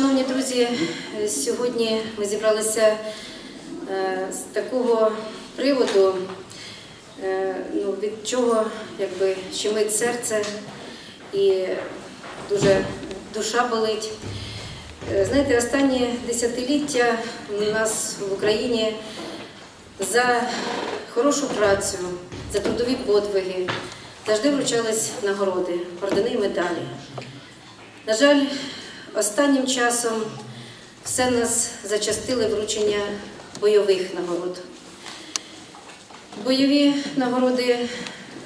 Шановні друзі, е, сьогодні ми зібралися е, з такого приводу, е, ну, від чого щемить серце і дуже душа болить. Знаєте, останні десятиліття у нас в Україні за хорошу працю, за трудові подвиги завжди вручались нагороди, ордени і медалі. На жаль, останнім часом все нас зачастили вручення бойових нагород. Бойові нагороди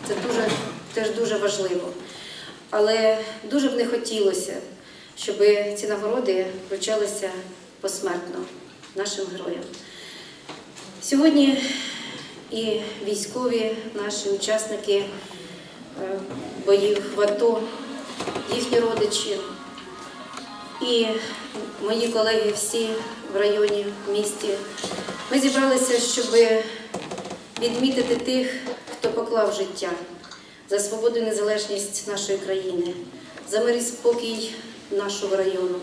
це дуже, теж дуже важливо. Але дуже б не хотілося, щоб ці нагороди вручалися посмертно нашим героям. Сьогодні і військові наші учасники е, боїв в АТО, їхні родичі, і мої колеги всі в районі, в місті. Ми зібралися, щоб відмітити тих, хто поклав життя за свободу і незалежність нашої країни, за мир і спокій нашого району.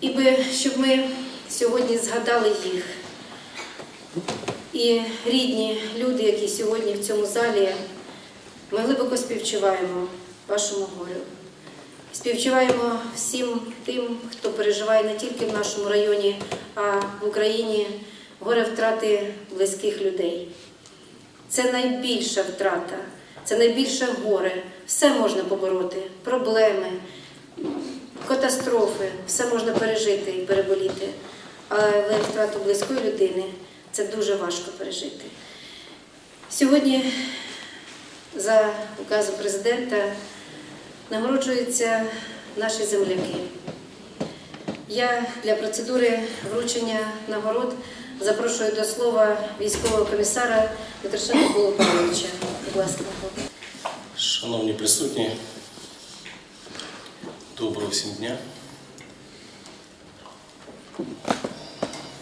І би, щоб ми сьогодні згадали їх. І рідні люди, які сьогодні в цьому залі, ми глибоко співчуваємо вашому горю. Співчуваємо всім тим, хто переживає не тільки в нашому районі, а в Україні горе втрати близьких людей. Це найбільша втрата, це найбільше горе. Все можна побороти, проблеми, катастрофи, все можна пережити і переболіти. Але втрату близької людини це дуже важко пережити. Сьогодні за указом президента нагороджуються наші земляки. Я для процедури вручення нагород запрошую до слова військового комісара Петрашенка Миколу Павловича. Будь ласка, Шановні присутні, доброго всім дня.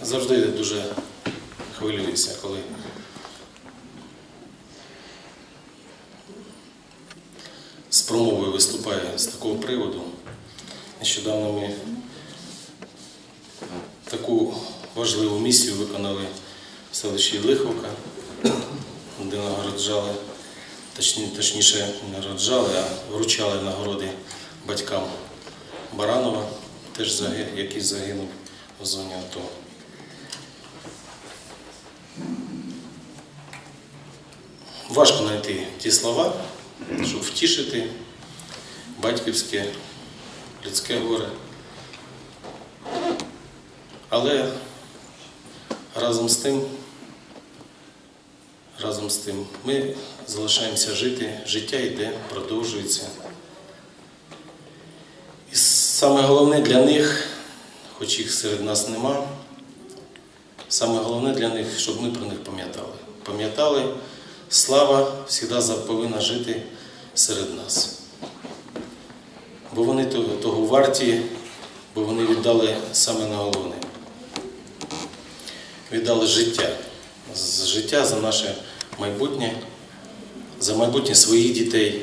Завжди дуже хвилююся, коли промовою виступаю з такого приводу. Нещодавно ми таку важливу місію виконали в селищі Лиховка, де нагороджали, точні, точніше не нагороджали, а вручали нагороди батькам Баранова, теж заги- який загинув в зоні АТО. Важко знайти ті слова, щоб втішити батьківське людське горе. Але разом з тим, разом з тим, ми залишаємося жити, життя йде, продовжується. І саме головне для них, хоч їх серед нас нема, саме головне для них, щоб ми про них пам'ятали. Пам'ятали, слава завжди повинна жити серед нас. Бо вони того, варті, бо вони віддали саме на головне. Віддали життя. Життя за наше майбутнє, за майбутнє своїх дітей,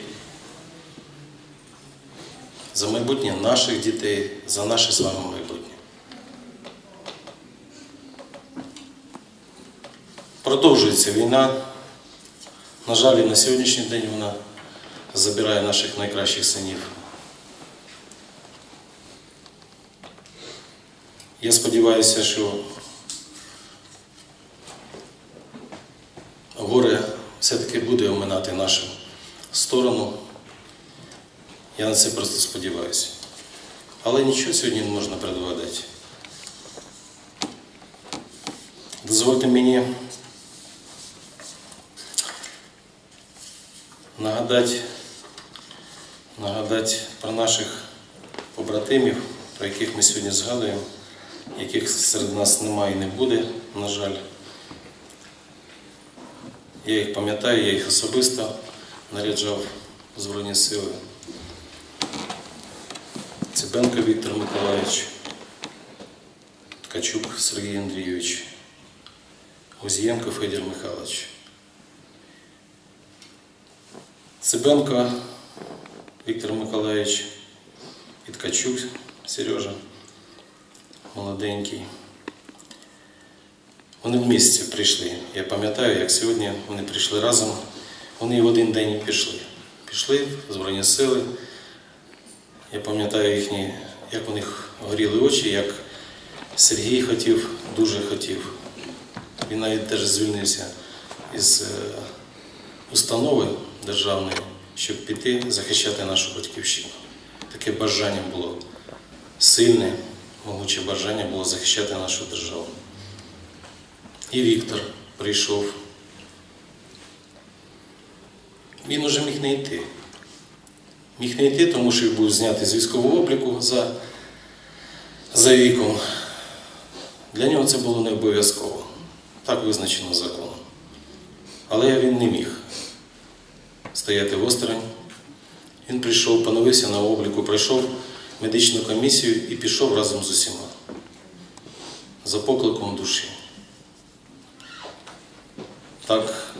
за майбутнє наших дітей, за наше з вами майбутнє. Продовжується війна. На жаль, і на сьогоднішній день вона забирає наших найкращих синів. Я сподіваюся, що горе все-таки буде оминати нашу сторону. Я на це просто сподіваюся. Але нічого сьогодні не можна предугадати. Дозвольте мені нагадати, нагадати про наших побратимів, про яких ми сьогодні згадуємо, яких серед нас немає і не буде, на жаль. Я їх пам'ятаю, я їх особисто наряджав в Збройні Сили. Цибенко Віктор Миколаївич, Ткачук Сергій Андрійович, Гузієнко Федір Михайлович. Цибенко Віктор Миколаївич і Ткачук Сережа, молоденький. Вони в місті прийшли. Я пам'ятаю, як сьогодні вони прийшли разом. Вони в один день пішли. Пішли в Збройні сили. Я пам'ятаю їхні, як у них горіли очі, як Сергій хотів, дуже хотів. Він навіть теж звільнився із е, установи державної, щоб піти захищати нашу батьківщину. Таке бажання було сильне, могуче бажання було захищати нашу державу. І Віктор прийшов. Він уже міг не йти. Міг не йти, тому що він був знятий з військового обліку за, за віком. Для нього це було не обов'язково. Так визначено законом. Але він не міг стояти осторонь. Він прийшов, поновився на обліку, пройшов медичну комісію і пішов разом з усіма. За покликом душі. Так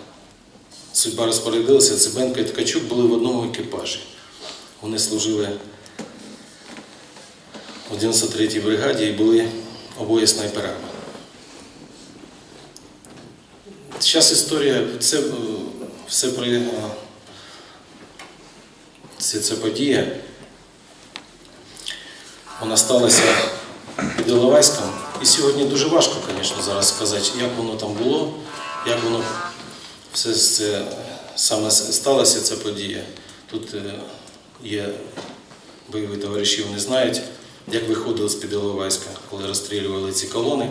судьба розпорядилася, Цибенко і Ткачук були в одному екіпажі. Вони служили у 93-й бригаді і були обоє снайперами. Зараз історія, це е, все при це, ця подія. Вона сталася під Іловайськом. І сьогодні дуже важко, звісно, зараз сказати, як воно там було, як воно все це саме сталося, ця подія. Тут е, є бойові товариші, вони знають, як виходили з-під Іловайська, коли розстрілювали ці колони.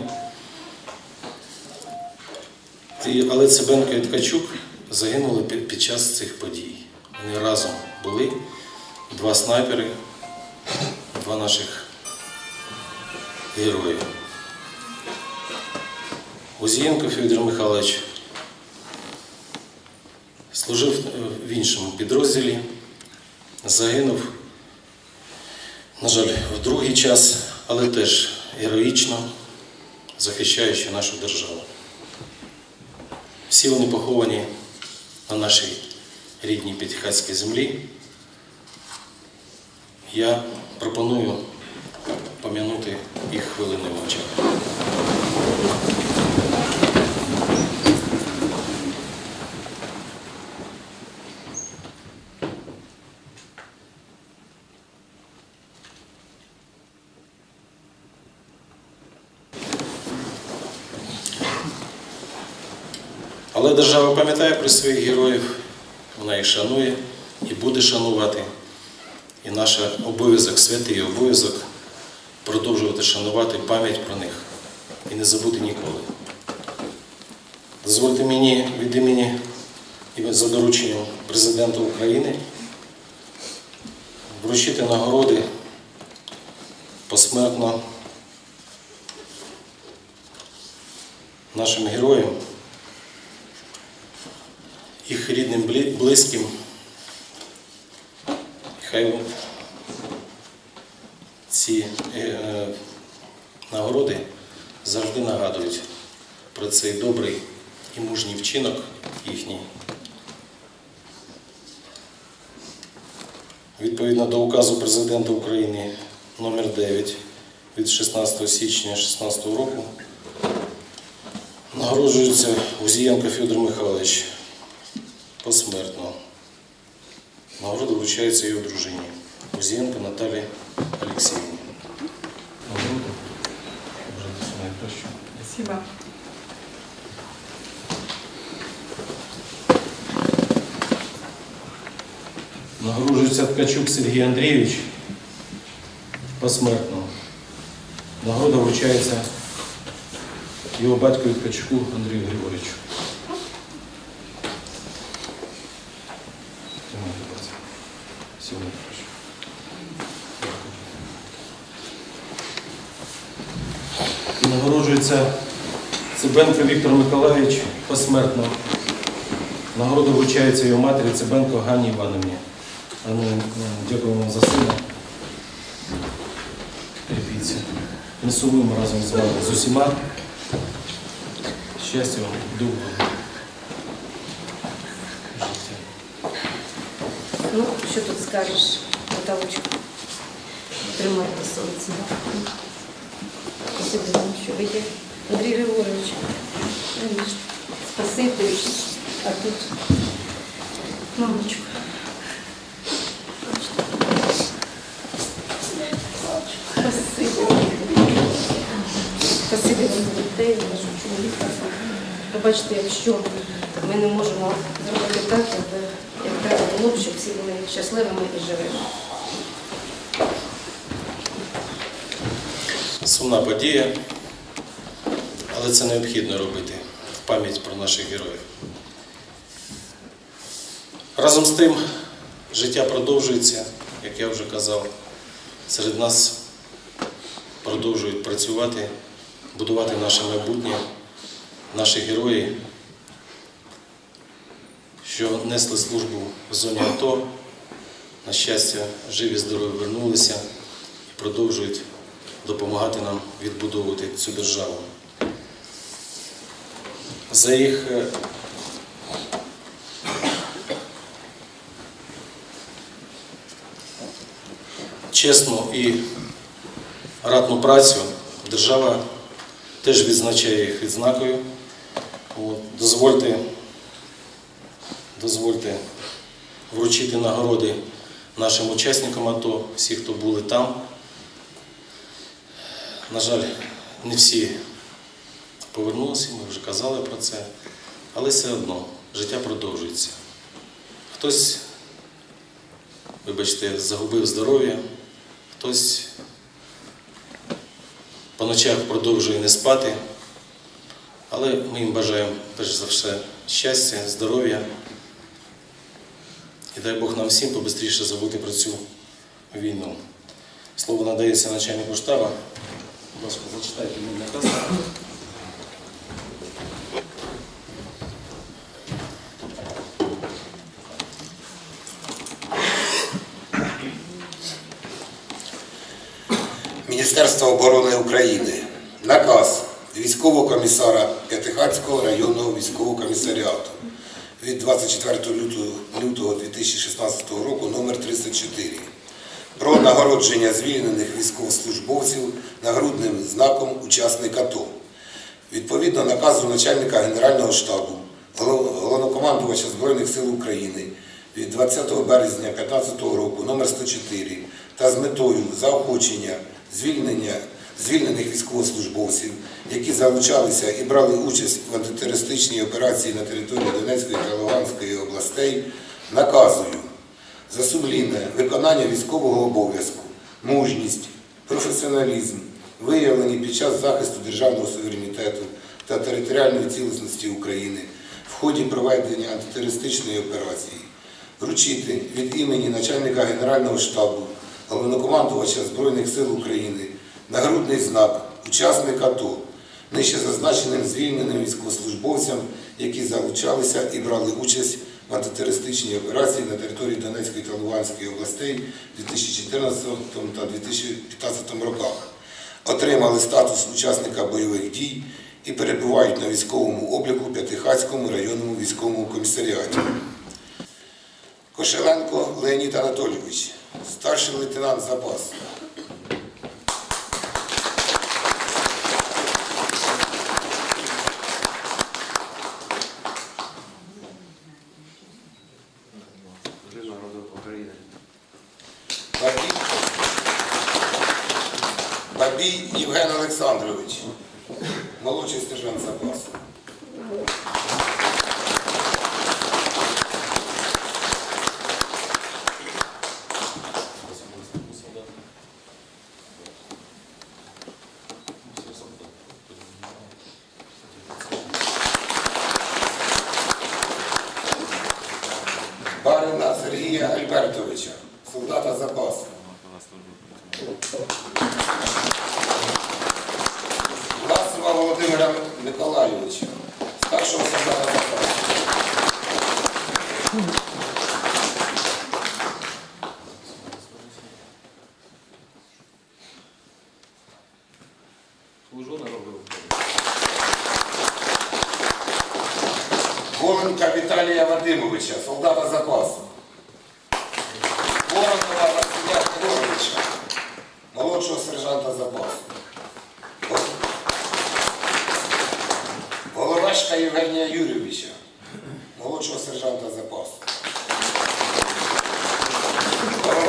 Але Цибенко і Ткачук загинули під час цих подій. Вони разом були, два снайпери, два наших герої. Узієнко Федір Михайлович служив е, в іншому підрозділі, загинув, на жаль, в другий час, але теж героїчно захищаючи нашу державу. Всі вони поховані на нашій рідній Підхатській землі. Я пропоную пом'янути їх хвилиною мовчання. Але держава пам'ятає про своїх героїв, вона їх шанує і буде шанувати. І наш обов'язок, святий обов'язок продовжувати шанувати пам'ять про них і не забути ніколи. Дозвольте мені від імені і за дорученням президента України вручити нагороди посмертно нашим героям їх рідним близьким. Хай ці е, нагороди завжди нагадують про цей добрий і мужній вчинок їхній. Відповідно до указу президента України номер 9 від 16 січня 2016 року нагороджується Узієнко Федор Михайлович посмертно. Нагорода вручається його дружині Узієнко Наталі Олексіївні. Спасибо. Нагороджується Ткачук Сергій Андрійович посмертно. Нагорода вручається його батькові Ткачуку Андрію Григоровичу. Тримайте, будь ласка. Сьогодні прошу. Нагороджується Цибенко Віктор Миколаївич посмертно. Нагорода вручається його матері Цибенко Ганні Івановні. Ану, дякуємо вам за сина. Кріпіться. Ми сумуємо разом з вами з усіма. Щастя вам, життя. Ну, що тут скажеш, Наталочку? Тримайте сонце. Спасибо вам, що ви. Андрій Григорович, спасибі. А тут. Спасибо. Спасибі за дітей, за вашого чоловіка. Пробачте, якщо ми не можемо зробити так, як треба було б, щоб всі були щасливими і живими. Сумна подія, але це необхідно робити в пам'ять про наших героїв. Разом з тим, життя продовжується, як я вже казав, серед нас продовжують працювати, будувати наше майбутнє, наші герої, що несли службу в зоні АТО, на щастя, живі, здорові вернулися і продовжують допомагати нам відбудовувати цю державу. За їх е, чесну і ратну працю держава теж відзначає їх відзнакою. Дозвольте, дозвольте вручити нагороди нашим учасникам АТО, всі, хто були там. На жаль, не всі повернулися, ми вже казали про це, але все одно життя продовжується. Хтось, вибачте, загубив здоров'я, хтось по ночах продовжує не спати, але ми їм бажаємо перш за все щастя, здоров'я. І дай Бог нам всім побистріше забути про цю війну. Слово надається начальнику штабу. Будь ласка, зачитайте мені наказ. Міністерства оборони України. Наказ військового комісара П'ятихатського районного військового комісаріату від 24 лютого, лютого 2016 року номер 304 про нагородження звільнених військовослужбовців нагрудним знаком учасник АТО. Відповідно наказу начальника Генерального штабу, головнокомандувача Збройних сил України від 20 березня 2015 року номер 104 та з метою заохочення звільнення звільнених військовослужбовців, які залучалися і брали участь в антитерористичній операції на території Донецької та Луганської областей, наказую за сумлінне виконання військового обов'язку, мужність, професіоналізм, виявлені під час захисту державного суверенітету та територіальної цілісності України в ході проведення антитерористичної операції, вручити від імені начальника Генерального штабу, головнокомандувача Збройних сил України нагрудний знак учасник АТО нижче зазначеним звільненим військовослужбовцям, які залучалися і брали участь в антитерористичній операції на території Донецької та Луганської областей у 2014 та 2015 роках, отримали статус учасника бойових дій і перебувають на військовому обліку в П'ятихатському районному військовому комісаріаті. Кошеленко Леонід Анатолійович, старший лейтенант запасу. Дружина народу України. Бабій, Бабій Євген Олександрович, молодший сержант запасу. Барина Сергія Альбертовича, солдата запасу. Власова Володимира Миколайовича, старшого солдата запасу.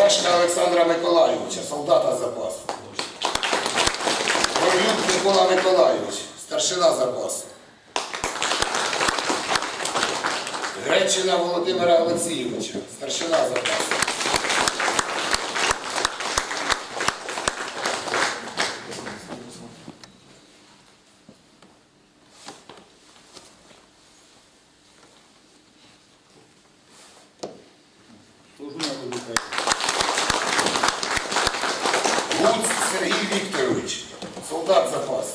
Горошка Олександра Миколайовича, солдата запасу. Горлюк Микола Миколайович, старшина запасу. Гречина Володимира Олексійовича, старшина запасу. Гуц Сергій Вікторович, солдат запасу.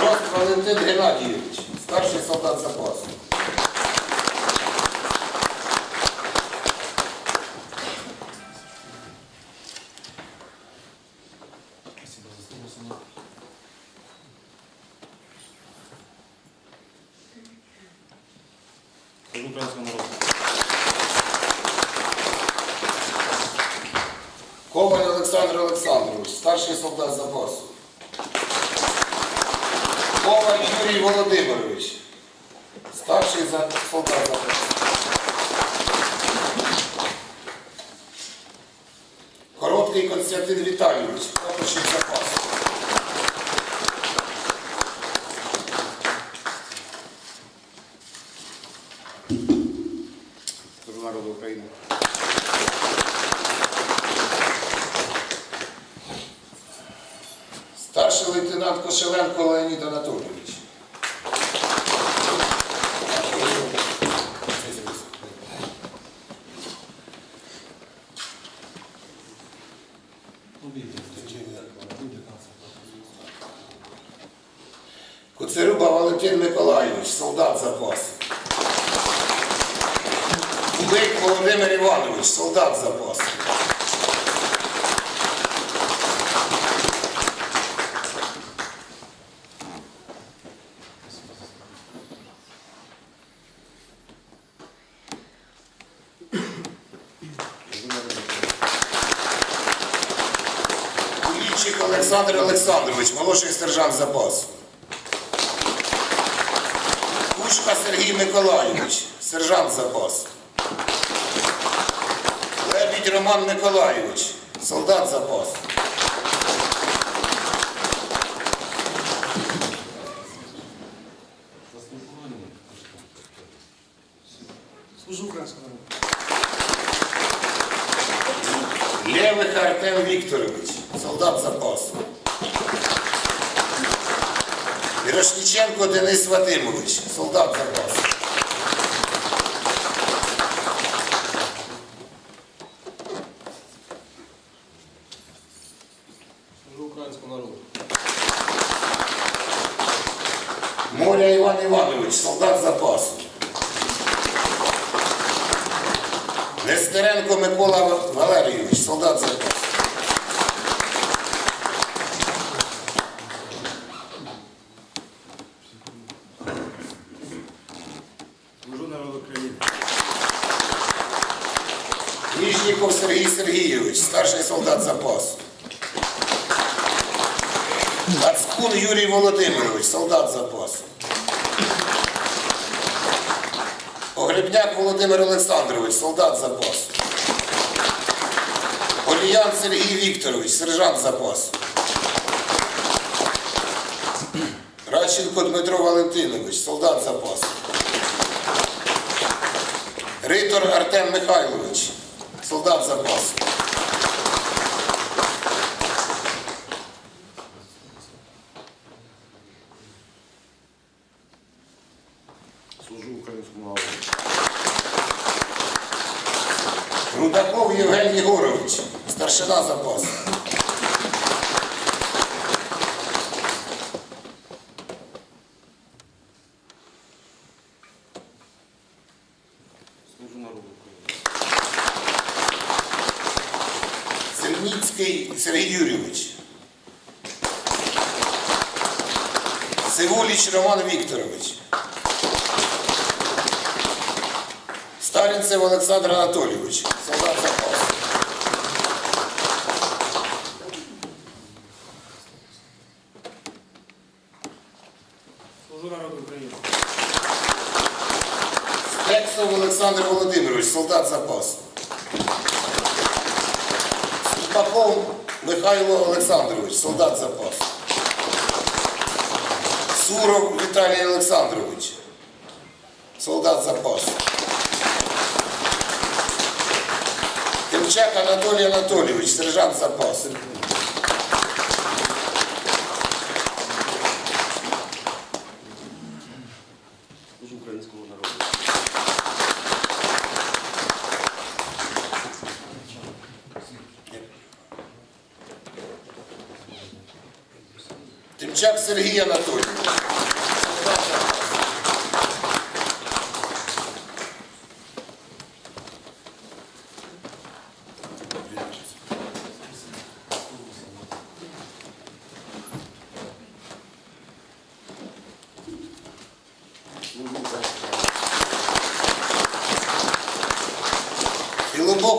Рост Валентин Геннадійович, старший солдат запасу. Служу українському народу. Коваль Олександр Олександрович, старший солдат запасу. Коваль Юрій Володимирович, старший за- солдат запасу. Короткий Константин Віталійович, старший запасу. Служу народу України. Старший лейтенант Кошеленко Леонід Анатолійович. Куцеруба Валентин Миколайович, солдат запасу. Кубик Володимир Іванович, солдат запасу. Кулічик Олександр Олександрович, молодший сержант запасу. Кушка Сергій Миколайович, сержант запасу. Лебідь Роман Миколайович, солдат запасу. Служу українському народу. Левих Артем Вікторович, солдат запасу. Мірошніченко Денис Вадимович, солдат. Українському народу. Моря Іван Іванович, солдат запасу. Нестеренко Микола Валерійович, солдат запасу. Служу народу України. Ніжніков Сергій Сергійович, старший солдат запасу. Ацкун Юрій Володимирович, солдат запасу. Володимир Олександрович, солдат запасу. Оліян Сергій Вікторович, сержант запасу. Радченко Дмитро Валентинович, солдат запасу. Ритор Артем Михайлович, солдат запасу. Служу українському народу. Рудаков Євгеній Єгорович, старшина запасу. Служу народу України. Сельніцький Сергій Юрійович. Сивуліч Роман Вікторович. Старінцев Олександр Анатолійович, солдат запасу. Служу народу України. Стексов Олександр Володимирович, солдат запасу. Ступаков Михайло Олександрович, солдат запасу. Суров Віталій Олександрович, солдат запасу. Тимчак Анатолій Анатолійович, сержант запасу.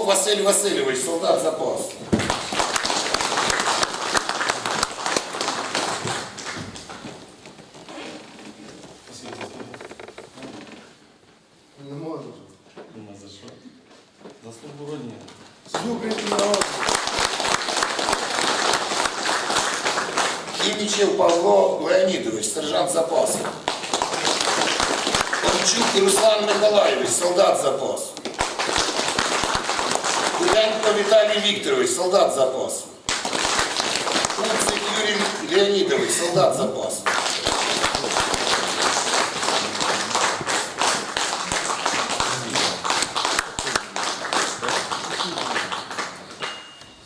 Василь Васильович, солдат запасу. Не можу. Нема за що. За службу родині. Служу українському народу. Хімічев Павло Леонідович, сержант запасу. Кончук Руслан Миколайович, солдат запасу. Куденко Викторович, солдат запасу. Куцик Юрий Леонидович, солдат запасу.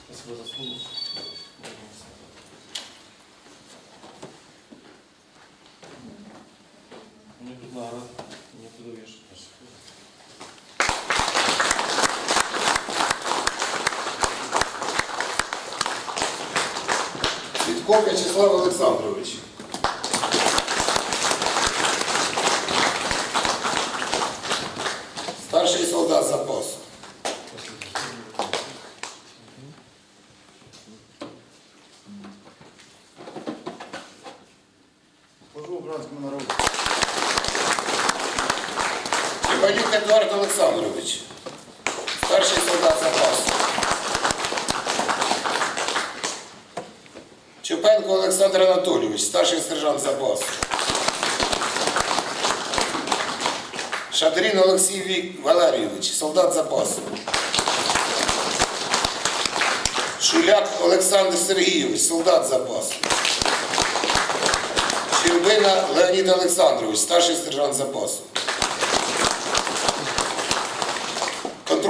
Спасибо за службу. Мне тут надо, мне туда вешать. Свідков В'ячеслав Олександрович. Старший солдат запасу. Служу українському народу. Іванюк Едуард Олександрович. Старший солдат запасу. Чупенко Олександр Анатолійович, старший сержант запасу. Шадрін Олексій Валерійович, солдат запасу. Шуляк Олександр Сергійович, солдат запасу. Щербина Леонід Олександрович, старший сержант запасу.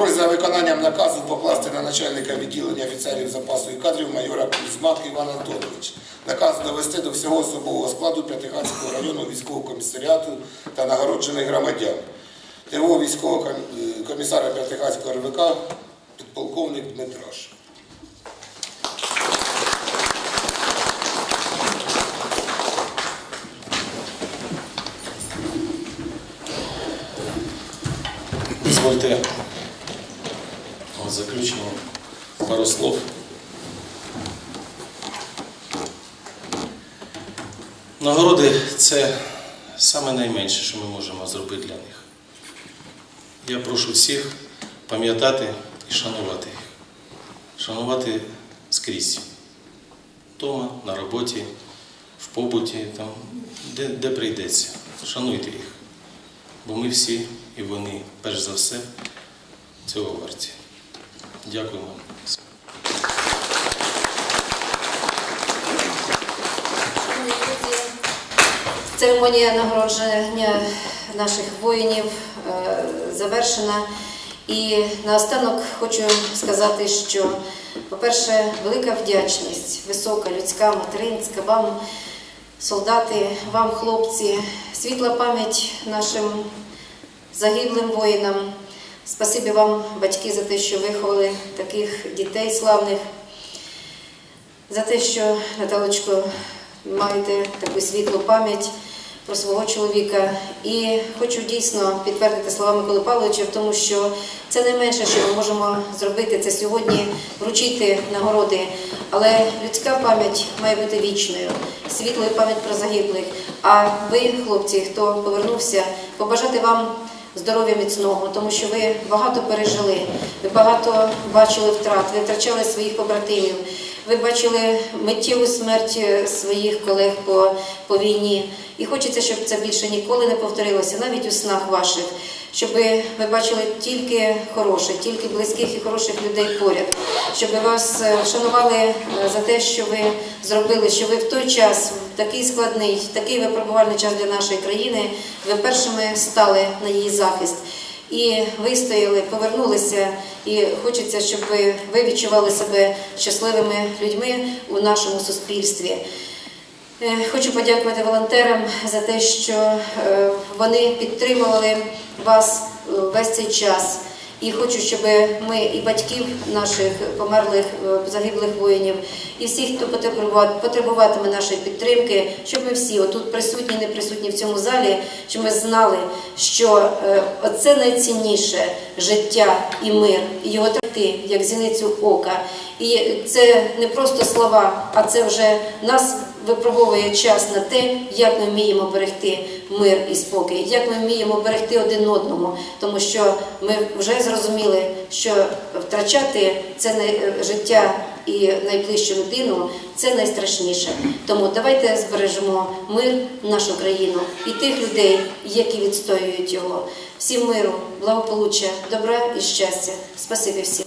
Контроль за виконанням наказу покласти на начальника відділення офіцерів запасу і кадрів майора Кузьмак Іван Антонович. Наказ довести до всього особового складу П'ятихатського районного військового комісаріату та нагороджених громадян. ТВО військового е, комісара П'ятихатського РВК підполковник Дмитраш. Дозвольте в заключення пару слов. Нагороди це саме найменше, що ми можемо зробити для них. Я прошу всіх пам'ятати і шанувати їх. Шанувати скрізь. Вдома, на роботі, в побуті, там, де, де прийдеться. Шануйте їх. Бо ми всі і вони, перш за все, цього варті. Дякую вам. Церемонія нагородження наших воїнів е, завершена. І наостанок хочу сказати, що, по-перше, велика вдячність, висока людська, материнська вам, солдати, вам, хлопці, світла пам'ять нашим загиблим воїнам. Спасибі вам, батьки, за те, що виховали таких дітей славних, за те, що, Наталочко, маєте таку світлу пам'ять про свого чоловіка. І хочу дійсно підтвердити слова Миколи Павловича в тому, що це найменше, що ми можемо зробити, це сьогодні вручити нагороди. Але людська пам'ять має бути вічною, світлою пам'ять про загиблих. А ви, хлопці, хто повернувся, побажати вам здоров'я міцного, тому що ви багато пережили, ви багато бачили втрат, ви втрачали своїх побратимів, ви бачили миттєву смерть е, своїх колег по, по війні. І хочеться, щоб це більше ніколи не повторилося, навіть у снах ваших, щоб ви бачили тільки хороше, тільки близьких і хороших людей поряд, щоб вас е, шанували е, за те, що ви зробили, що ви в той час, в такий складний, в такий випробувальний час для нашої країни, ви першими стали на її захист. І вистояли, повернулися, і хочеться, щоб ви відчували себе щасливими людьми у нашому суспільстві. Е, Хочу подякувати волонтерам за те, що е, вони підтримували вас е, весь цей час. І хочу, щоб ми і батьків наших померлих загиблих воїнів, і всіх, хто потребува- потребуватиме нашої підтримки, щоб ми всі, отут присутні, не присутні в цьому залі, щоб ми знали, що е, оце найцінніше життя і мир, і його трати, як зіницю ока. І це не просто слова, а це вже нас випробовує час на те, як ми вміємо берегти мир і спокій, як ми вміємо берегти один одному, тому що ми вже зрозуміли, що втрачати це життя і найближчу людину це найстрашніше. Тому давайте збережемо мир, нашу країну і тих людей, які відстоюють його. Всім миру, благополуччя, добра і щастя. Спасибі всім.